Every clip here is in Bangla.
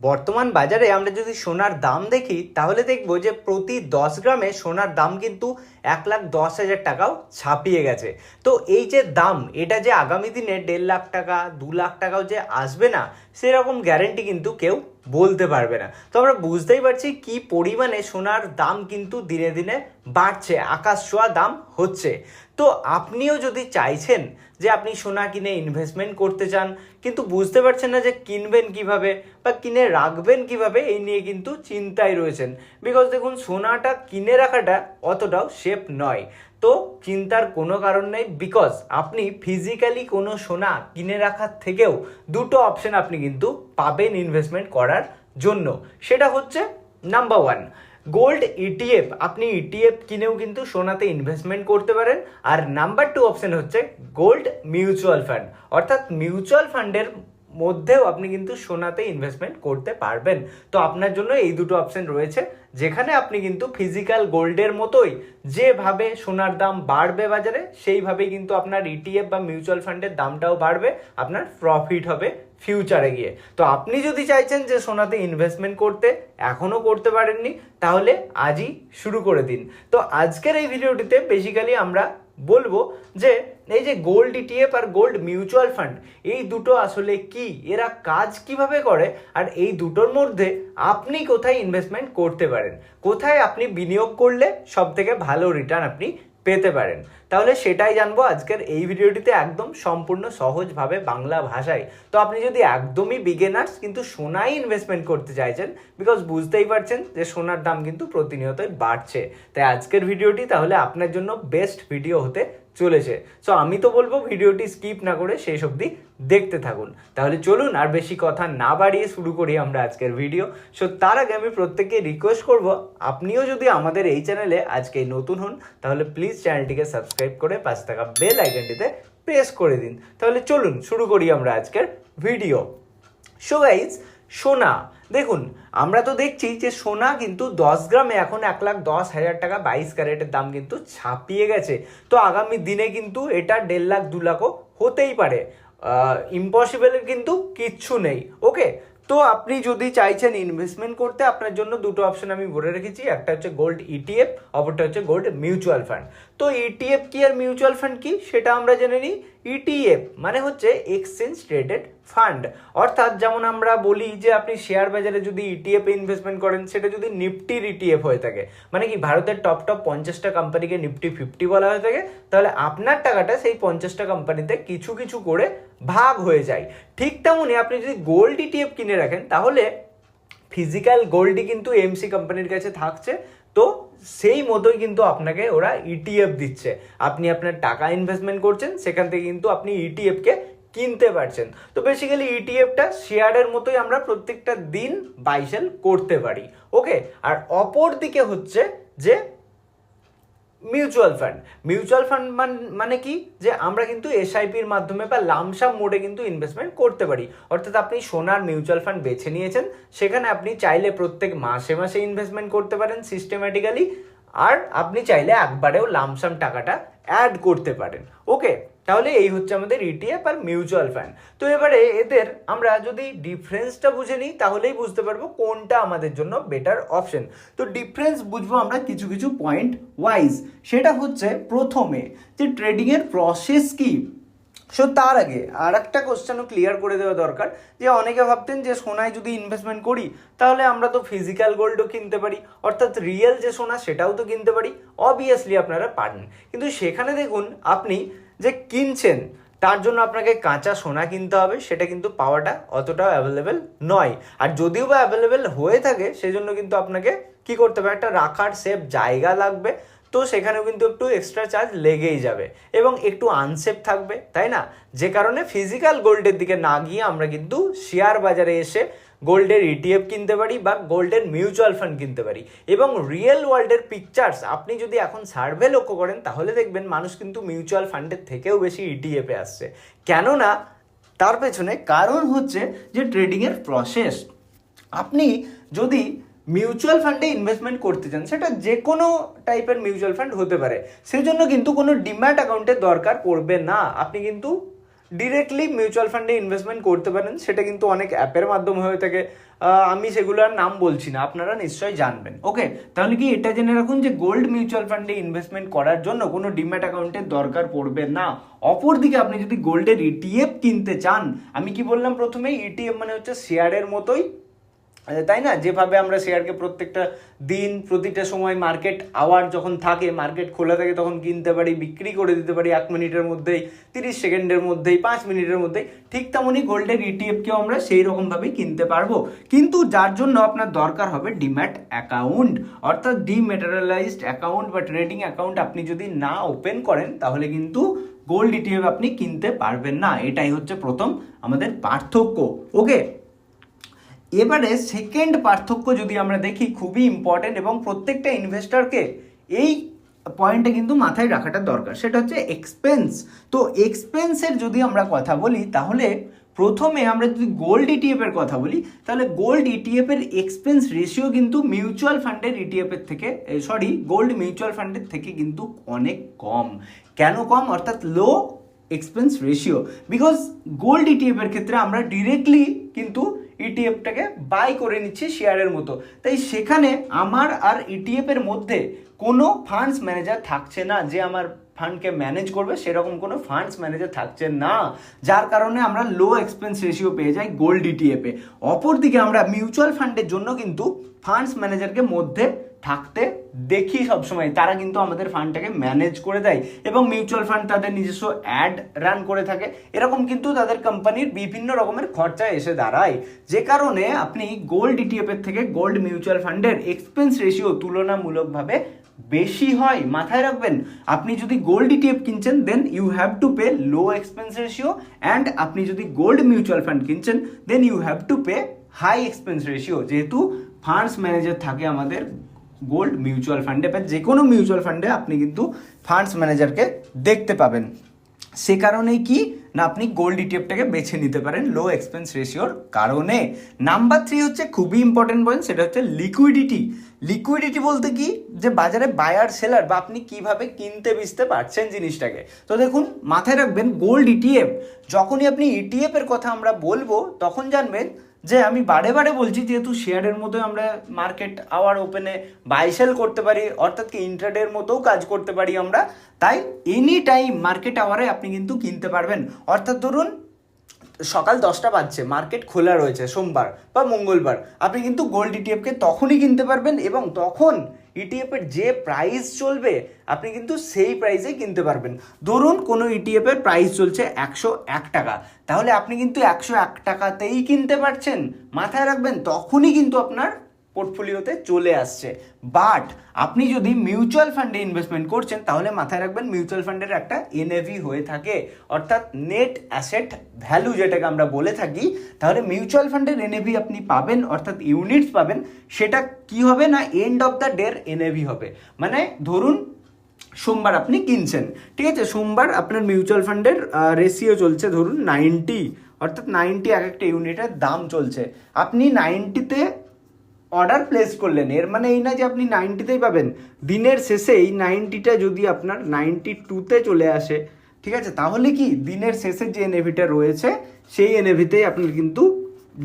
বর্তমান বাজারে আমরা যদি সোনার দাম দেখি, তাহলে দেখব যে প্রতি দশ গ্রামে সোনার দাম কিন্তু এক লাখ দশ হাজার টাকাও ছাপিয়ে গেছে। তো এই যে দাম, এটা যে আগামী দিনে দেড় লাখ টাকা, দু লাখ টাকাও যে আসবে না, সেরকম গ্যারেন্টি কিন্তু কেউ বলতে পারবে না। তো আমরা বুঝতেই পারছি কি পরিমাণে সোনার দাম কিন্তু দিনে দিনে বাড়ছে, আকাশ ছোঁয়া দাম হচ্ছে। তো আপনিও যদি চাইছেন যে আপনি সোনা কিনে ইনভেস্টমেন্ট করতে চান, কিন্তু বুঝতে পারছেন না যে কিনবেন কীভাবে বা কিনে রাখবেন কীভাবে, এই নিয়ে কিন্তু চিন্তায় রয়েছেন। বিকজ দেখুন, সোনাটা কিনে রাখাটা অতটাও সেফ নয়। তো চিন্তার কোনো কারণ নেই বিকজ আপনি ফিজিক্যালি কোনো সোনা কিনে রাখার থেকেও দুটো অপশন আপনি কিন্তু পাবেন ইনভেস্টমেন্ট করার জন্য। সেটা হচ্ছে নাম্বার ওয়ান গোল্ড ইটিএফ আপনি ইটিএফ কিনেও কিন্তু সোনাতে ইনভেস্টমেন্ট করতে পারেন। আর নাম্বার টু অপশন হচ্ছে গোল্ড মিউচুয়াল ফান্ড অর্থাৎ মিউচুয়াল ফান্ডের মধ্যেও আপনি কিন্তু সোনাতে ইনভেস্টমেন্ট করতে পারবেন। তো আপনার জন্য এই দুটো অপশন রয়েছে, যেখানে আপনি কিন্তু ফিজিক্যাল গোল্ডের মতোই যেভাবে সোনার দাম বাড়বে বাজারে সেইভাবেই কিন্তু আপনার ইটিএফ বা মিউচুয়াল ফান্ডের দামটাও বাড়বে, আপনার প্রফিট হবে। ফিউচারে গিয়ে। তো আপনি যদি চাইছেন যে সোনাতে ইনভেস্টমেন্ট করতে এখনও করতে পারেননি, তাহলে আজই শুরু করে দিন। তো আজকের এই ভিডিওটিতে বেসিক্যালি আমরা বলব যে, এই যে গোল্ড ইটিএফ আর গোল্ড মিউচুয়াল ফান্ড এই দুটো আসলে কি? এরা কাজ কীভাবে করে? আর এই দুটোর মধ্যে আপনি কোথায় ইনভেস্টমেন্ট করতে পারেন? কোথায় আপনি বিনিয়োগ করলে সব থেকে ভালো রিটার্ন আপনি পেতে পারেন। তাহলে সেটাই জানব আজকের এই ভিডিওটিতে একদম সম্পূর্ণ সহজভাবে বাংলা ভাষায়। তো আপনি যদি একদমই বিগেনার্স কিন্তু সোনাই ইনভেস্টমেন্ট করতে চাইছেন বিকজ বুঝতেই পারছেন যে সোনার দাম কিন্তু প্রতিনিয়তই বাড়ছে। তাই আজকের ভিডিওটি তাহলে আপনার জন্য বেস্ট ভিডিও হতে চলেছে। সো আমি তো বলব ভিডিওটি স্কিপ না করে সেই অবধি দেখতে থাকুন। তাহলে চলুন আর বেশি কথা না বাড়িয়ে শুরু করি আমরা আজকের ভিডিও সো তার আগে আমি প্রত্যেককে রিকোয়েস্ট করব, আপনিও যদি আমাদের এই চ্যানেলে আজকে নতুন হন, তাহলে প্লিজ চ্যানেলটিকে সাবস্ক্রাইব করে পাশে থাকা বেল আইকনটিতে প্রেস করে দিন। তাহলে চলুন শুরু করি আমরা আজকের ভিডিও সো গাইজ সোনা, দেখুন, আমরা তো দেখছি যে সোনা কিন্তু দশ গ্রামে এখন এক লাখ দশ হাজার টাকা বাইশ ক্যারেটের দাম কিন্তু ছাপিয়ে গেছে। তো আগামী দিনে কিন্তু এটা দেড় লাখ, দু লাখও হতেই পারে। ইম্পসিবলের কিন্তু কিচ্ছু নেই ওকে তো আপনি যদি চাইছেন ইনভেস্টমেন্ট করতে, আপনার জন্য দুটো অপশন আমি বলে রেখেছি, একটা হচ্ছে গোল্ড ইটিএফ অপরটা হচ্ছে গোল্ড মিউচুয়াল ফান্ড তো ইটিএফ কি আর মিউচুয়াল ফান্ড কি? সেটা আমরা জেনে নিই ইটিএফ মানে হচ্ছে এক্সচেঞ্জ ট্রেডেড ফান্ড অর্থাৎ যেমন আমরা বলি যে আপনি শেয়ার বাজারে যদি ইটিএফ ইনভেস্টমেন্ট করেন, সেটা যদি নিফটির ইটিএফ হয়ে থাকে মানে কি ভারতের টপ টপ পঞ্চাশটা কোম্পানিকে নিফটি ফিফটি বলা হয়ে থাকে, তাহলে আপনার টাকাটা সেই পঞ্চাশটা কোম্পানিতে কিছু কিছু করে ভাগ হয়ে যায়। ঠিক তেমনই আপনি যদি গোল্ড ইটিএফ কিনে রাখেন, তাহলে ফিজিক্যাল গোল্ডই কিন্তু এমসি কোম্পানির কাছে থাকছে। তো সেই মতোই কিন্তু আপনাকে ওরা ইটিএফ দিচ্ছে। আপনি আপনার টাকা ইনভেস্টমেন্ট করছেন, সেখান থেকে কিন্তু আপনি ইটিএফকে কিনতে পারছেন। তো বেসিক্যালি ইটিএফটা শেয়ারের মতোই আমরা প্রত্যেকটা দিন বাইসেল করতে পারি। ওকে আর অপর দিকে হচ্ছে যে মিউচুয়াল ফান্ড। মিউচুয়াল ফান্ড মানে কি? যে আমরা কিন্তু এসআইপির মাধ্যমে বা লামসাম মোডে কিন্তু ইনভেস্টমেন্ট করতে পারি। অর্থাৎ আপনি সোনার মিউচুয়াল ফান্ড বেছে নিয়েছেন, সেখানে আপনি চাইলে প্রত্যেক মাসে মাসে ইনভেস্টমেন্ট করতে পারেন সিস্টেম্যাটিক্যালি আর আপনি চাইলে একবারেও লামসাম টাকাটা অ্যাড করতে পারেন। ওকে তাহলে এই হচ্ছে আমাদের ইটিএফ আর মিউচুয়াল ফান্ড তো এবারে এদের আমরা যদি ডিফারেন্সটা বুঝে নিই, তাহলেই বুঝতে পারব কোনটা আমাদের জন্য বেটার অপশন তো ডিফারেন্স বুঝব আমরা কিছু কিছু পয়েন্ট ওয়াইজ সেটা হচ্ছে প্রথমে যে ট্রেডিংয়ের প্রসেস কি। সো তার আগে আর একটা কোশ্চেনও ক্লিয়ার করে দেওয়া দরকার, যে অনেকে ভাবতেন যে সোনায় যদি ইনভেস্টমেন্ট করি, তাহলে আমরা তো ফিজিক্যাল গোল্ডও কিনতে পারি, অর্থাৎ রিয়েল যে সোনা সেটাও তো কিনতে পারি। অবভিয়াসলি আপনারা পারেন কিন্তু সেখানে দেখুন, আপনি যে কিনছেন, তার জন্য আপনাকে কাঁচা সোনা কিনতে হবে, সেটা কিন্তু পাওয়াটা অতটাও অ্যাভেলেবেল নয়। আর যদিও বা অ্যাভেলেবেল হয়ে থাকে, সেজন্য কিন্তু আপনাকে কি করতে হবে, একটা রাখার সেফ জায়গা লাগবে, তো সেখানেও কিন্তু একটু এক্সট্রা চার্জ লেগেই যাবে। এবং একটু আনসেফ থাকবে, তাই না? যে কারণে ফিজিক্যাল গোল্ডের দিকে না গিয়ে আমরা কিন্তু শেয়ার বাজারে এসে গোল্ডের ইটিএফ কিনতে পারি বা গোল্ডের মিউচুয়াল ফান্ড কিনতে পারি। এবং রিয়েল ওয়ার্ল্ডের পিকচার্স আপনি যদি এখন সার্ভে লক্ষ্য করেন, তাহলে দেখবেন মানুষ কিন্তু মিউচুয়াল ফান্ডের থেকেও বেশি ইটিএফে আসছে। কেননা, তার পেছনে কারণ হচ্ছে যে ট্রেডিংয়ের প্রসেস আপনি যদি মিউচুয়াল ফান্ডে ইনভেস্টমেন্ট করতে চান, সেটা যে কোনো টাইপের মিউচুয়াল ফান্ড হতে পারে। সেজন্য কিন্তু কোনো ডিম্যাট অ্যাকাউন্টের দরকার পড়বে না। আপনি কিন্তু ডিরেক্টলি মিউচুয়াল ফান্ডে ইনভেস্টমেন্ট করতে পারেন, সেটা কিন্তু অনেক অ্যাপের মাধ্যমে হয়ে থাকে। আমি সেগুলোর নাম বলছি না, আপনারা নিশ্চয়ই জানবেন। ওকে তাহলে কি এটা জেনে রাখুন যে গোল্ড মিউচুয়াল ফান্ডে ইনভেস্টমেন্ট করার জন্য কোনো ডিম্যাট অ্যাকাউন্টের দরকার পড়বে না। অপরদিকে আপনি যদি গোল্ডের ইটিএফ কিনতে চান, আমি কি বললাম প্রথমে ইটিএফ মানে হচ্ছে শেয়ারের মতোই তাই না? যেভাবে আমরা শেয়ারকে প্রত্যেকটা দিন, প্রতিটা সময় মার্কেট আওয়ার যখন থাকে মার্কেট খোলা থাকে, তখন কিনতে পারি, বিক্রি করে দিতে পারি এক মিনিটের মধ্যেই, তিরিশ সেকেন্ডের মধ্যেই, পাঁচ মিনিটের মধ্যেই, ঠিক তেমনই গোল্ডের ইটিএফকেও আমরা সেই রকমভাবেই কিনতে পারব। কিন্তু যার জন্য আপনার দরকার হবে ডিম্যাট অ্যাকাউন্ট অর্থাৎ ডিমেটারালাইজড অ্যাকাউন্ট বা ট্রেডিং অ্যাকাউন্ট আপনি যদি না ওপেন করেন, তাহলে কিন্তু গোল্ড ইটিএফ আপনি কিনতে পারবেন না। এটাই হচ্ছে প্রথম আমাদের পার্থক্য। ওকে এবারে সেকেন্ড পার্থক্য যদি আমরা দেখি, খুবই ইম্পর্টেন্ট এবং প্রত্যেকটা ইনভেস্টরকে এই পয়েন্টে কিন্তু মাথায় রাখাটা দরকার। সেটা হচ্ছে এক্সপেন্স তো এক্সপেন্সের যদি আমরা কথা বলি, তাহলে প্রথমে আমরা যদি গোল্ড ইটিএফ এর কথা বলি, তাহলে গোল্ড ইটিএফ এর এক্সপেন্স রেশিও কিন্তু মিউচুয়াল ফান্ডের ইটিএফ এর থেকে সরি গোল্ড মিউচুয়াল ফান্ডের থেকে কিন্তু অনেক কম। কেন কম? অর্থাৎ low expense ratio because gold ETF এর ক্ষেত্রে আমরা ডিরেক্টলি কিন্তু ইটিএফটাকে বাই করে নিচ্ছি শেয়ারের মতো। তাই সেখানে আমার আর ইটিএফ এর মধ্যে কোনো ফান্ডস ম্যানেজার থাকছে না যে আমার ফান্ডকে ম্যানেজ করবে, সেরকম কোনো ফান্ডস ম্যানেজার থাকছে না। যার কারণে আমরা লো এক্সপেন্স রেশিও পেয়ে যাই গোল্ড ইটিএফে অপরদিকে আমরা মিউচুয়াল ফান্ডের জন্য কিন্তু ফান্ডস ম্যানেজারকে মধ্যে থাকতে দেখি সবসময়। তারা কিন্তু আমাদের ফান্ডটাকে ম্যানেজ করে দেয় এবং মিউচুয়াল ফান্ড তাদের নিজস্ব অ্যাড রান করে থাকে। এরকম কিন্তু তাদের কোম্পানির বিভিন্ন রকমের খরচা এসে দাঁড়ায়। যে কারণে আপনি গোল্ড ইটিএফ এর থেকে গোল্ড মিউচুয়াল ফান্ডের এক্সপেন্স রেশিও তুলনামূলকভাবে বেশি হয়। মাথায় রাখবেন, আপনি যদি গোল্ড ইটিএফ কিনছেন then you have to pay low expense ratio and আপনি যদি গোল্ড মিউচুয়াল ফান্ড কিনছেন then you have to pay high expense ratio যেহেতু ফান্ডস ম্যানেজার থাকে আমাদের গোল্ড মিউচুয়াল ফান্ডে বা যে কোনো মিউচুয়াল ফান্ডে আপনি কিন্তু ফান্ডস ম্যানেজারকে দেখতে পাবেন। সে কারণেই কি? না, আপনি গোল্ড ইটিএফটাকে বেছে নিতে পারেন লো এক্সপেন্স রেশিওর কারণে। নাম্বার থ্রি হচ্ছে খুবই ইম্পর্টেন্ট পয়েন্ট সেটা হচ্ছে লিকুইডিটি লিকুইডিটি বলতে কি? যে বাজারে বায়ার সেলার বা আপনি কীভাবে কিনতে বেচতে পারছেন জিনিসটাকে। তো দেখুন, মাথায় রাখবেন, গোল্ড ইটিএফ। যখনই আপনি ইটিএফ এর কথা আমরা বলব, তখন জানবেন যে আমি বারে বারে বলছি, যেহেতু শেয়ারের মতো আমরা মার্কেট আওয়ার ওপেনে বাইসেল করতে পারি, অর্থাৎ কি ইন্টারডের মতোও কাজ করতে পারি আমরা, তাই এনি টাইম মার্কেট আওয়ারে আপনি কিন্তু কিনতে পারবেন। অর্থাৎ ধরুন, সকাল দশটা বাজছে মার্কেট খোলা রয়েছে, সোমবার বা মঙ্গলবার, আপনি কিন্তু গোল্ড ইটিএফকে তখনই কিনতে পারবেন এবং তখন ইটিএফ এর যে প্রাইস চলবে, আপনি কিন্তু সেই প্রাইসে কিনতে পারবেন। ধরুন কোনো ইটিএফ এর প্রাইস চলছে একশো এক টাকা। তাহলে আপনি কিন্তু একশো এক টাকাতেই কিনতে পারছেন। মাথায় রাখবেন, তখনই কিন্তু আপনার পোর্টফোলিওতে চলে আসছে। বাট আপনি যদি মিউচুয়াল ফান্ডে ইনভেস্টমেন্ট করছেন, তাহলে মাথায় রাখবেন মিউচুয়াল ফান্ডের একটা এনএভি হয়ে থাকে। অর্থাৎ নেট অ্যাসেট ভ্যালু যেটাকে আমরা বলে থাকি, তাহলে মিউচুয়াল ফান্ডের এনএভি আপনি পাবেন, অর্থাৎ ইউনিটস পাবেন। সেটা কি হবে না এন্ড অফ দ্য ডের এনএভি হবে? মানে ধরুন, সোমবার আপনি কিনছেন, ঠিক আছে? সোমবার আপনার মিউচুয়াল ফান্ডের রেশিও চলছে ধরুন নাইনটি অর্থাৎ নাইনটি এক একটা ইউনিটের দাম চলছে। আপনি নাইনটিতে অর্ডার প্লেস করলেন। এর মানে এই না যে আপনি নাইনটিতেই পাবেন। দিনের শেষে এই নাইনটিটা যদি আপনার নাইনটি টুতে চলে আসে, ঠিক আছে? তাহলে কি দিনের শেষে যে এনএভিটা রয়েছে, সেই এনএভিতেই আপনি কিন্তু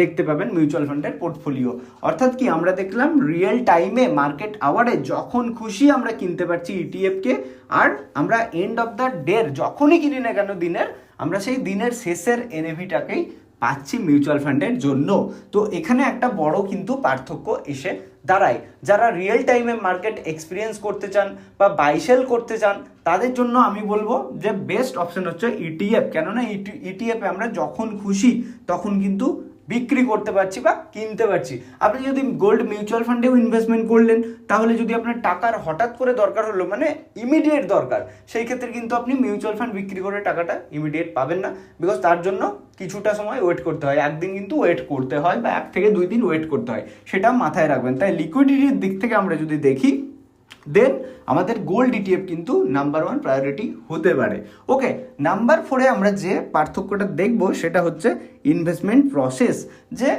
দেখতে পাবেন মিউচুয়াল ফান্ডের পোর্টফোলিও অর্থাৎ কি আমরা দেখলাম রিয়েল টাইমে মার্কেট আওয়ারে যখন খুশি আমরা কিনতে পারছি ইটিএফকে আর আমরা এন্ড অফ দ্য ডের যখনই কিনি না কেন দিনের, আমরা সেই দিনের শেষের এনএভিটাকেই পাচ্ছি মিউচুয়াল ফান্ডের জন্য। তো এখানে একটা বড় কিন্তু পার্থক্য এসে দাঁড়ায়। যারা রিয়েল টাইমে মার্কেট এক্সপিরিয়েন্স করতে চান বা বাইসেল করতে চান, তাদের জন্য আমি বলব যে বেস্ট অপশন হচ্ছে ইটিএফ কেননা ইটিএফে আমরা যখন খুশি, তখন কিন্তু বিক্রি করতে পারছি বা কিনতে পারছি। আপনি যদি গোল্ড মিউচুয়াল ফান্ডেও ইনভেস্টমেন্ট করলেন, তাহলে যদি আপনার টাকার হঠাৎ করে দরকার হলো মানে ইমিডিয়েট দরকার, সেই ক্ষেত্রে কিন্তু আপনি মিউচুয়াল ফান্ড বিক্রি করে টাকাটা ইমিডিয়েট পাবেন না। বিকজ তার জন্য কিছুটা সময় ওয়েট করতে হয়। একদিন কিন্তু ওয়েট করতে হয় বা এক থেকে দুই দিন ওয়েট করতে হয়। সেটা মাথায় রাখবেন। তাই লিকুইডিটির দিক থেকে আমরা যদি দেখি দেন আমাদের গোল্ড ইটিএফ কিন্তু নাম্বার ওয়ান প্রায়োরিটি হতে পারে। ওকে নাম্বার ফোরে আমরা যে পার্থক্যটা দেখব সেটা হচ্ছে ইনভেস্টমেন্ট প্রসেস যে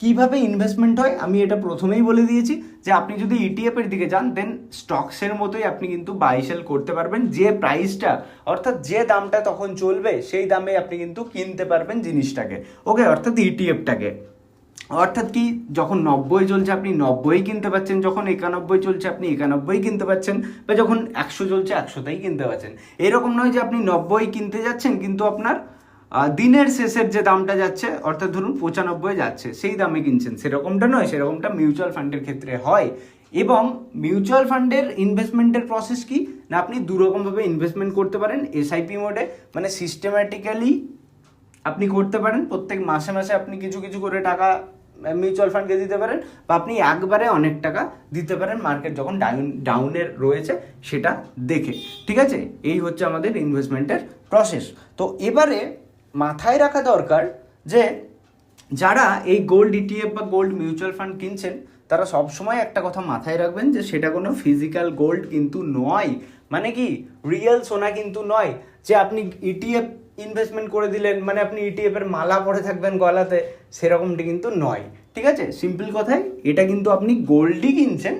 কীভাবে ইনভেস্টমেন্ট হয়, আমি এটা প্রথমেই বলে দিয়েছি যে আপনি যদি ইটিএফ এর দিকে যান দেন স্টকসের মতোই আপনি কিন্তু বাই সেল করতে পারবেন। যে প্রাইসটা অর্থাৎ যে দামটা তখন চলবে, সেই দামে আপনি কিন্তু কিনতে পারবেন জিনিসটাকে। ওকে অর্থাৎ ইটিএফটাকে অর্থাৎ কি, যখন নব্বই চলছে আপনি নব্বই কিনতে পাচ্ছেন, যখন একানব্বই চলছে আপনি একানব্বই কিনতে পাচ্ছেন, বা যখন একশো চলছে একশোতেই কিনতে পাচ্ছেন। এরকম নয় যে আপনি নব্বই কিনতে যাচ্ছেন, কিন্তু আপনার দিনের শেষের যে দামটা যাচ্ছে, অর্থাৎ ধরুন পঁচানব্বই যাচ্ছে, সেই দামে কিনছেন। সেরকমটা নয়, সেরকমটা মিউচুয়াল ফান্ডের ক্ষেত্রে হয়। এবং মিউচুয়াল ফান্ডের ইনভেস্টমেন্টের প্রসেস কি? না, আপনি দুরকমভাবে ইনভেস্টমেন্ট করতে পারেন এসআইপি মোডে মানে সিস্টেম্যাটিক্যালি আপনি করতে পারেন। প্রত্যেক মাসে মাসে আপনি কিছু কিছু করে টাকা মিউচুয়াল ফান্ডকে দিতে পারেন বা আপনি একবারে অনেক টাকা দিতে পারেন মার্কেট যখন ডাউন ডাউনের রয়েছে সেটা দেখে। ঠিক আছে? এই হচ্ছে আমাদের ইনভেস্টমেন্টের প্রসেস তো এবারে মাথায় রাখা দরকার যে যারা এই গোল্ড ইটিএফ বা গোল্ড মিউচুয়াল ফান্ড কিনছেন, তারা সবসময় একটা কথা মাথায় রাখবেন যে সেটা কোনো ফিজিক্যাল গোল্ড কিন্তু নয়। মানে কি? রিয়েল সোনা কিন্তু নয়। যে আপনি ইটিএফ ইনভেস্টমেন্ট করে দিলেন মানে আপনি ইটিএফ এর মালা পরে থাকবেন গলাতে, সেরকমটি কিন্তু নয়। ঠিক আছে? সিম্পল কথাই, এটা কিন্তু আপনি গোল্ডই কিনছেন,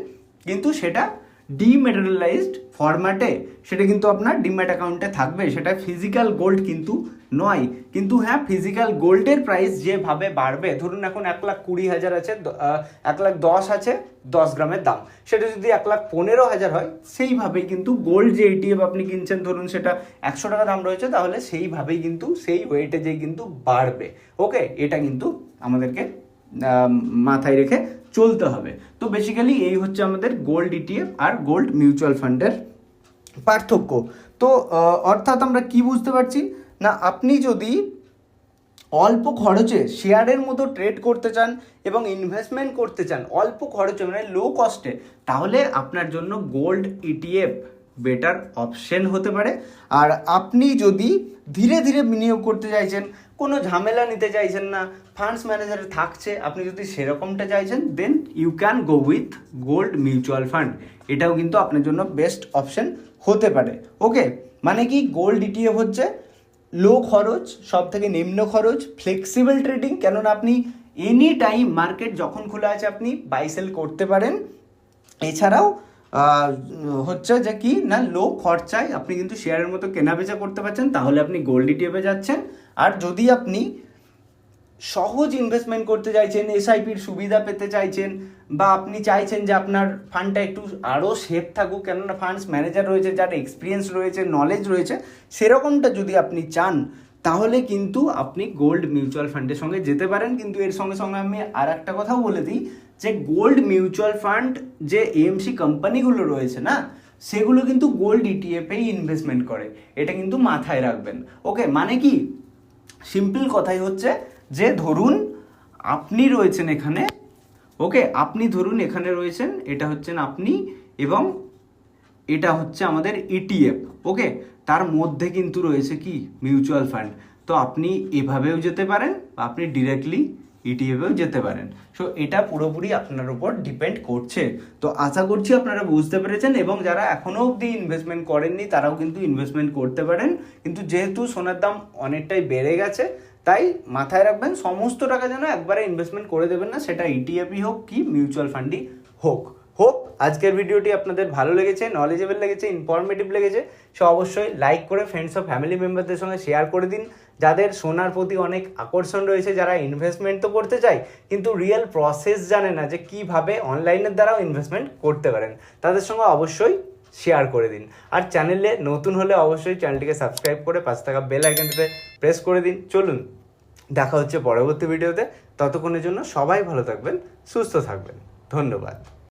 কিন্তু সেটা ডিমেটেরিয়ালাইজড ফরম্যাটে সেটা কিন্তু আপনার ডিম্যাট অ্যাকাউন্টে থাকবে, সেটা ফিজিক্যাল গোল্ড কিন্তু নয়। কিন্তু হ্যাঁ ফিজিক্যাল গোল্ডের প্রাইস যেভাবে বাড়বে, ধরুন এখন এক লাখ কুড়ি হাজার আছে এক লাখ দশ আছে, দশ গ্রামের দাম। সেটা যদি এক লাখ পনেরো হাজার হয়, সেইভাবেই কিন্তু গোল্ড যে এটিএফ আপনি কিনছেন, ধরুন সেটা একশো টাকা দাম রয়েছে, তাহলে সেইভাবেই কিন্তু, সেই ওয়েটে যে কিন্তু বাড়বে। ওকে এটা কিন্তু আমাদেরকে মাথায় রেখে চলতে হবে। তো বেসিক্যালি এই হচ্ছে আমাদের গোল্ড ইটিএফ আর গোল্ড মিউচুয়াল ফান্ডের পার্থক্য। তো অর্থাৎ আমরা কি বুঝতে পারছি? না, আপনি যদি অল্প খরচে শেয়ারের মতো ট্রেড করতে চান এবং ইনভেস্টমেন্ট করতে চান অল্প খরচে মানে লো কস্টে তাহলে আপনার জন্য গোল্ড ইটিএফ বেটার অপশন হতে পারে। আর আপনি যদি ধীরে ধীরে বিনিয়োগ করতে চাইছেন, কোনো ঝামেলা নিতে চাইছেন না ফান্ডস ম্যানেজার থাকছে, আপনি যদি সেরকমটা চাইছেন then you can go with gold mutual fund এটাও কিন্তু আপনার জন্য বেস্ট অপশন হতে পারে। ওকে মানে কি গোল্ড ইটিএফ হচ্ছে লো খরচ সব থেকে নিম্ন খরচ ফ্লেক্সিবল ট্রেডিং কেননা আপনি এনি টাইম মার্কেট যখন খোলা আছে, আপনি বাই সেল করতে পারেন। এছাড়াও হচ্ছে যে কি, না, লো খরচায় আপনি কিন্তু শেয়ারের মতো কেনা বেচা করতে পারছেন, তাহলে আপনি গোল্ড ইটিএফে যাচ্ছেন। আর যদি আপনি সহজ ইনভেস্টমেন্ট করতে চাইছেন এসআইপির সুবিধা পেতে চাইছেন, বা আপনি চাইছেন যে আপনার ফান্ডটা একটু আরও সেফ থাকুক, কেননা ফান্ডস ম্যানেজার রয়েছে, যার এক্সপিরিয়েন্স রয়েছে নলেজ রয়েছে, সেরকমটা যদি আপনি চান, তাহলে কিন্তু আপনি গোল্ড মিউচুয়াল ফান্ডের সঙ্গে যেতে পারেন। কিন্তু এর সঙ্গে সঙ্গে আমি আর একটা কথাও বলে দিই যে গোল্ড মিউচুয়াল ফান্ড যে এএমসি কোম্পানিগুলো রয়েছে না, সেগুলো কিন্তু গোল্ড ইটিএফেই ইনভেস্টমেন্ট করে। এটা কিন্তু মাথায় রাখবেন। ওকে মানে কি? সিম্পল কথাই হচ্ছে যে ধরুন আপনি রয়েছেন এখানে ওকে আপনি ধরুন এখানে রয়েছেন, এটা হচ্ছেন আপনি এবং এটা হচ্ছে আমাদের ইটিএফ ওকে তার মধ্যে কিন্তু রয়েছে কি? মিউচুয়াল ফান্ড তো আপনি এভাবেও যেতে পারেন আপনি ডিরেক্টলি ইটিএফেও যেতে পারেন। সো এটা পুরোপুরি আপনার উপর ডিপেন্ড করছে। তো আশা করছি আপনারা বুঝতে পেরেছেন এবং যারা এখনও অবধি ইনভেস্টমেন্ট করেননি, তারাও কিন্তু ইনভেস্টমেন্ট করতে পারেন। কিন্তু যেহেতু সোনার দাম অনেকটাই বেড়ে গেছে, তাই মাথায় রাখবেন, সমস্ত টাকা যেন একবারে ইনভেস্টমেন্ট করে দেবেন না, সেটা ইটিএফই হোক কি মিউচুয়াল ফান্ডই হোক। হোপ আজকের ভিডিওটি আপনাদের ভালো লেগেছে নলেজেবল লেগেছে ইনফরমেটিভ লেগেছে। সো অবশ্যই লাইক করে ফ্রেন্ডস ও ফ্যামিলি মেম্বারদের সঙ্গে শেয়ার করে দিন। যাদের সোনার প্রতি অনেক আকর্ষণ রয়েছে, যারা ইনভেস্টমেন্ট তো করতে চায়, কিন্তু রিয়েল প্রসেস জানে না যে কীভাবে অনলাইনের দ্বারাও ইনভেস্টমেন্ট করতে পারেন। তাদের সঙ্গে অবশ্যই শেয়ার করে দিন। আর চ্যানেলে নতুন হলে অবশ্যই চ্যানেলটিকে সাবস্ক্রাইব করে পাঁচ টাকা বেল আইকনটাতে প্রেস করে দিন। চলুন, দেখা হচ্ছে পরবর্তী ভিডিওতে ততক্ষণের জন্য সবাই ভালো থাকবেন, সুস্থ থাকবেন। ধন্যবাদ।